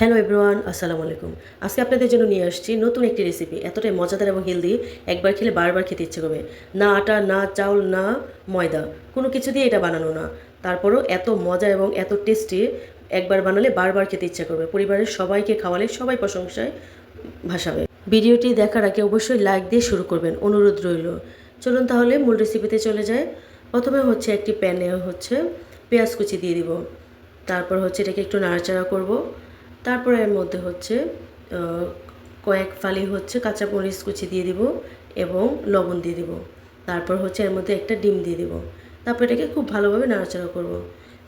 Hello everyone, আসসালামু আলাইকুম। আজকে আপনাদের জন্য নিয়ে আসছি নতুন একটি রেসিপি এতটাই মজাদার এবং হেলদি একবার খেলে বারবার খেতে ইচ্ছে করবে। না আটা, না চাউল, না ময়দা, কোনো কিছু দিয়ে এটা বানানো না। তারপরও এত মজা এবং এত টেস্টি একবার বানালে বারবার খেতে ইচ্ছা করবে। পরিবারের সবাইকে খাওয়ালে সবাই প্রশংসায় ভাসাবে। ভিডিওটি দেখার আগে অবশ্যই লাইক দিয়ে শুরু করবেন, অনুরোধ রইল। চলুন তাহলে মূল রেসিপিতে চলে যায় প্রথমে হচ্ছে একটি প্যানে হচ্ছে পেঁয়াজ কুচি দিয়ে দিব। তারপর হচ্ছে এটাকে একটু নাড়াচাড়া করব। তারপর এর মধ্যে হচ্ছে কয়েক ফালি হচ্ছে কাঁচা মরিচ কুচি দিয়ে দিব এবং লবণ দিয়ে দিব। তারপর হচ্ছে এর মধ্যে একটা ডিম দিয়ে দিব। তারপর এটাকে খুব ভালোভাবে নাড়াচাড়া করব।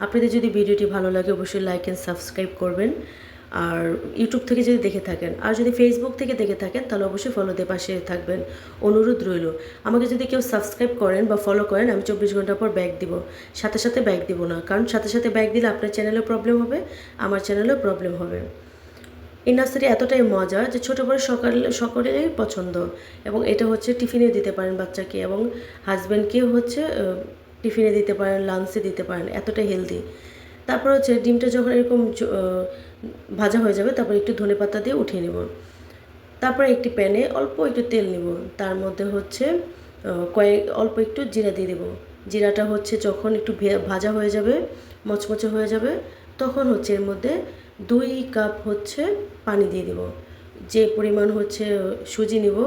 আপনাদের যদি ভিডিওটি ভালো লাগে, অবশ্যই লাইক অ্যান্ড সাবস্ক্রাইব করবেন। আর ইউটিউব থেকে যদি দেখে থাকেন, আর যদি ফেসবুক থেকে দেখে থাকেন, তাহলে অবশ্যই ফলো দিয়ে পাশে থাকবেন। অনুরোধ রইল, আমাকে যদি কেউ সাবস্ক্রাইব করেন বা ফলো করেন, আমি চব্বিশ ঘণ্টা পর ব্যাক দিব। সাথে সাথে ব্যাক দিব না, কারণ সাথে সাথে ব্যাক দিলে আপনার চ্যানেলেও প্রবলেম হবে, আমার চ্যানেলেও প্রবলেম হবে। এই নার্সারি এতটাই মজা যে ছোটো বড় সকাল, সকলেরই পছন্দ। এবং এটা হচ্ছে টিফিনে দিতে পারেন বাচ্চাকে এবং হাজব্যান্ডকেও হচ্ছে টিফিনে দিতে পারেন লাঞ্চে দিতে পারেন, এতটাই হেলদি তারপর হচ্ছে ডিমটা যখন এরকম ভাজা হয়ে যাবে, তারপর একটু ধনে পাতা দিয়ে উঠিয়ে নেব। তারপরে একটি প্যানে অল্প একটু তেল নিব। তার মধ্যে হচ্ছে কয়েক, অল্প একটু জিরা দিয়ে দেবো। জিরাটা হচ্ছে যখন একটু ভাজা হয়ে যাবে, মচমচে হয়ে যাবে, তখন হচ্ছে এর মধ্যে দুই কাপ হচ্ছে পানি দিয়ে দেব। যে পরিমাণ হচ্ছে সুজি নিব,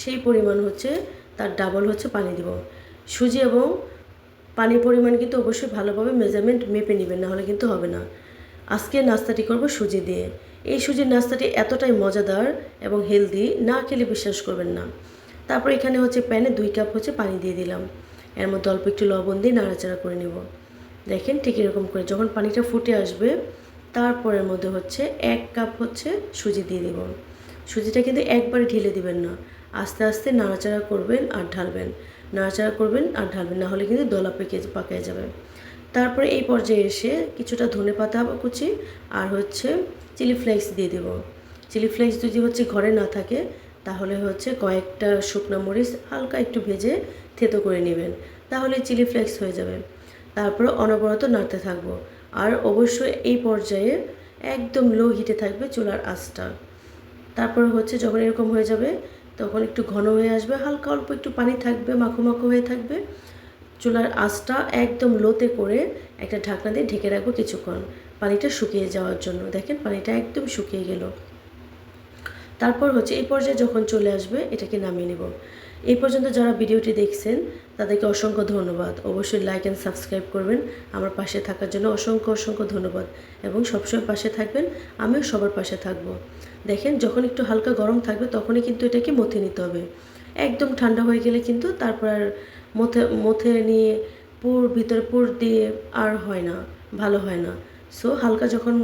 সেই পরিমাণ হচ্ছে তার ডাবল হচ্ছে পানি দিব। সুজি এবং পানির পরিমাণ কিন্তু অবশ্যই ভালোভাবে মেজারমেন্ট মেপে নেবেন, নাহলে কিন্তু হবে না। আজকে নাস্তাটি করব সুজি দিয়ে। এই সুজির নাস্তাটি এতটাই মজাদার এবং হেলদি না খেলে বিশ্বাস করবেন না। তারপর এখানে হচ্ছে প্যানে দুই কাপ হচ্ছে পানি দিয়ে দিলাম। এর মধ্যে অল্প একটু লবণ দিয়ে নাড়াচাড়া করে নেব। দেখেন ঠিক এরকম করে যখন পানিটা ফুটে আসবে তারপরের মধ্যে হচ্ছে এক কাপ হচ্ছে সুজি দিয়ে দেব। সুজিটা কিন্তু একবারে ঢেলে দিবেন না। আস্তে আস্তে নাড়াচাড়া করবেন আর ঢালবেন। নাড়াচাড়া করবেন আর ঢালবেন, না হলে কিন্তু দলা পেকে পাকিয়ে যাবে। তারপরে এই পর্যায়ে এসে কিছুটা ধনে পাতা কুচি আর হচ্ছে চিলি ফ্লেক্স দিয়ে দেব। চিলি ফ্লেক্স যদি হচ্ছে ঘরে না থাকে, তাহলে হচ্ছে কয়েকটা শুকনো মরিচ হালকা একটু ভেজে থেতো করে নেবেন, তাহলে চিলি ফ্লেক্স হয়ে যাবে। তারপর অনবরত নাড়তে থাকব। আর অবশ্যই এই পর্যায়ে একদম লো হিটে থাকবে চুলার আঁচটা। তারপর হচ্ছে যখন এরকম হয়ে যাবে তখন একটু ঘন হয়ে আসবে, হালকা অল্প একটু পানি থাকবে, মাখো মাখো হয়ে থাকবে। চুলার আঁচটা একদম লোতে করে একটা ঢাকনা দিয়ে ঢেকে রাখব কিছুক্ষণ, পানিটা শুকিয়ে যাওয়ার জন্য। দেখেন পানিটা একদম শুকিয়ে গেল। তারপর হচ্ছে এই পর্যায়ে যখন চলে আসবে, এটাকে নামিয়ে নেব। এই পর্যন্ত যারা ভিডিওটি দেখছেন, তাদেরকে অসংখ্য ধন্যবাদ। অবশ্যই লাইক অ্যান্ড সাবস্ক্রাইব করবেন। আমার পাশে থাকার জন্য অসংখ্য অসংখ্য ধন্যবাদ। এবং সবসময় পাশে থাকবেন, আমিও সবার পাশে থাকব। দেখেন, যখন একটু হালকা গরম থাকবে, তখনই কিন্তু এটাকে মথে নিতে হবে। একদম ঠান্ডা হয়ে গেলে কিন্তু তারপর আর মথে মথে নিয়ে পুর ভিতরে, পুর দিয়ে আর হয় না, ভালো হয় না। সো হালকা যখন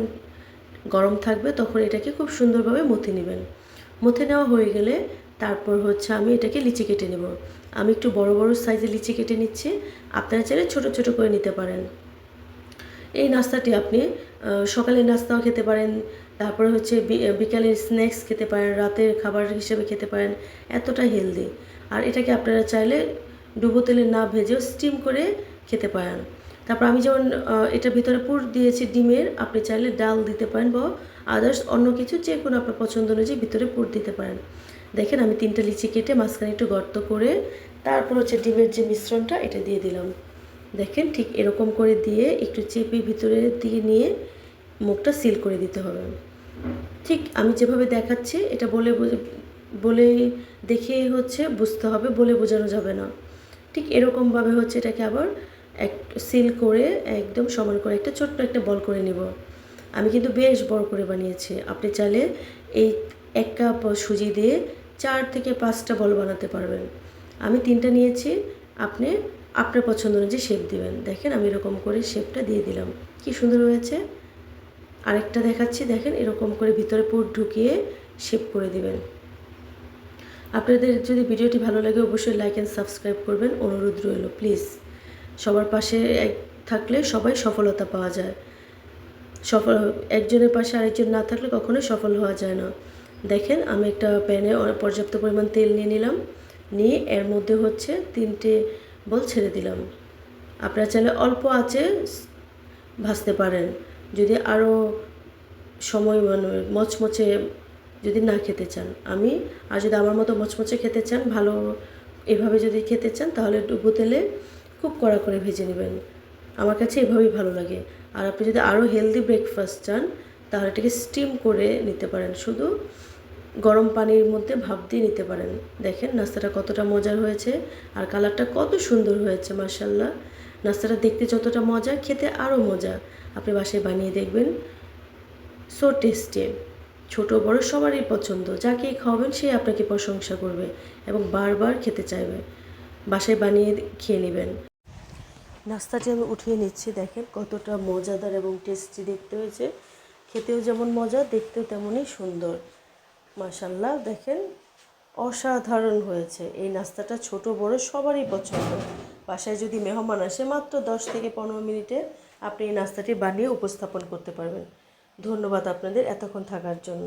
গরম থাকবে, তখন এটাকে খুব সুন্দরভাবে মথে নেবেন। মথে নেওয়া হয়ে গেলে তারপর হচ্ছে আমি এটাকে লিচি কেটে নেব। আমি একটু বড় বড় সাইজে লিচি কেটে নিচ্ছি। আপনারা চাইলে ছোট ছোট করে নিতে পারেন। এই নাস্তাটি আপনি সকালের নাস্তাও খেতে পারেন, তারপরে হচ্ছে বিকালের স্ন্যাক্স খেতে পারেন, রাতের খাবার হিসেবে খেতে পারেন, এতটা হেলদি। আর এটাকে আপনারা চাইলে ডুবো তেলে না ভেজেও স্টিম করে খেতে পারেন। তারপর আমি যেমন এটার ভিতরে পুর দিয়েছি, ডিমের, আপনি চাইলে ডাল দিতে পারেন বা আদার্স অন্য কিছু যে কোনো আপনার পছন্দ অনুযায়ী ভিতরে পুর দিতে পারেন। দেখেন, আমি তিনটা লিচি কেটে মাঝখানে একটু গর্ত করে তারপর হচ্ছে ডিমের যে মিশ্রণটা, এটা দিয়ে দিলাম। দেখেন, ঠিক এরকম করে দিয়ে একটু চেপে ভিতরের দিকে নিয়ে মুখটা সিল করে দিতে হবে। ঠিক আমি যেভাবে দেখাচ্ছি, এটা বলে বলে দেখে হচ্ছে বুঝতে হবে, বলে বোঝানো যাবে না। ঠিক এরকমভাবে হচ্ছে এটাকে আবার এক, সিল করে একদম সমান করে একটা ছোট্ট একটা বল করে নিব। আমি কিন্তু বেশ বড় করে বানিয়েছি। আপনি চাইলে এই এক কাপ সুজি দিয়ে চার থেকে পাঁচটা বল বানাতে পারবেন। আমি তিনটা নিয়েছি, আপনি আপনার পছন্দ অনুযায়ী শেপ দিবেন। দেখেন আমি এরকম করে শেপটা দিয়ে দিলাম। কি সুন্দর হয়েছে? আরেকটা দেখাচ্ছি, দেখেন এরকম করে ভিতরে পুর ঢুকিয়ে শেপ করে দিবেন। আপনাদের যদি ভিডিওটি ভালো লাগে অবশ্যই লাইক অ্যান্ড সাবস্ক্রাইব করবেন। অনুরোধ রইল প্লিজ সবার পাশে থাকলে সবাই সফলতা পাওয়া যায়। সফল একজনের পাশে আরেকজন না থাকলে কখনোই সফল হওয়া যায় না। দেখেন, আমি একটা প্যানে পর্যাপ্ত পরিমাণ তেল নিয়ে নিলাম। নিয়ে এর মধ্যে হচ্ছে তিনটে বল ছেড়ে দিলাম। আপনারা চাইলে অল্প আঁচে ভাজতে পারেন। যদি আরও সময় মানে মচমচে যদি না খেতে চান। আমি, আর যদি আমার মতো মচমচে খেতে চান, ভালো এভাবে যদি খেতে চান, তাহলে ডুবো তেলে খুব কড়া করে ভেজে নেবেন। আমার কাছে এভাবেই ভালো লাগে। আর আপনি যদি আরও হেলদি ব্রেকফাস্ট চান, তাহলে এটাকে স্টিম করে নিতে পারেন। শুধু গরম পানির মধ্যে ভাপ দিয়ে নিতে পারেন। দেখেন নাস্তাটা কতটা মজার হয়েছে আর কালারটা কত সুন্দর হয়েছে মার্শাল্লাহ নাস্তাটা দেখতে যতটা মজা, খেতে আরও মজা। আপনি বাসায় বানিয়ে দেখবেন। সো টেস্টি ছোট বড় সবারই পছন্দ। যাকেই খাওয়াবেন, সে আপনাকে প্রশংসা করবে এবং বারবার খেতে চাইবে। বাসায় বানিয়ে খেয়ে নেবেন। নাস্তাটি আমি উঠিয়ে নিচ্ছি, দেখেন কতটা মজাদার এবং টেস্টি দেখতে হয়েছে। খেতেও যেমন মজা, দেখতেও তেমনই সুন্দর। মাশাল্লাহ দেখেন অসাধারণ হয়েছে। এই নাস্তাটা ছোট, বড়, সবারই পছন্দ। বাসায় যদি মেহমান আসে, মাত্র দশ থেকে পনেরো মিনিটে আপনি এই নাস্তাটি বানিয়ে উপস্থাপন করতে পারবেন। ধন্যবাদ আপনাদের এতক্ষণ থাকার জন্য।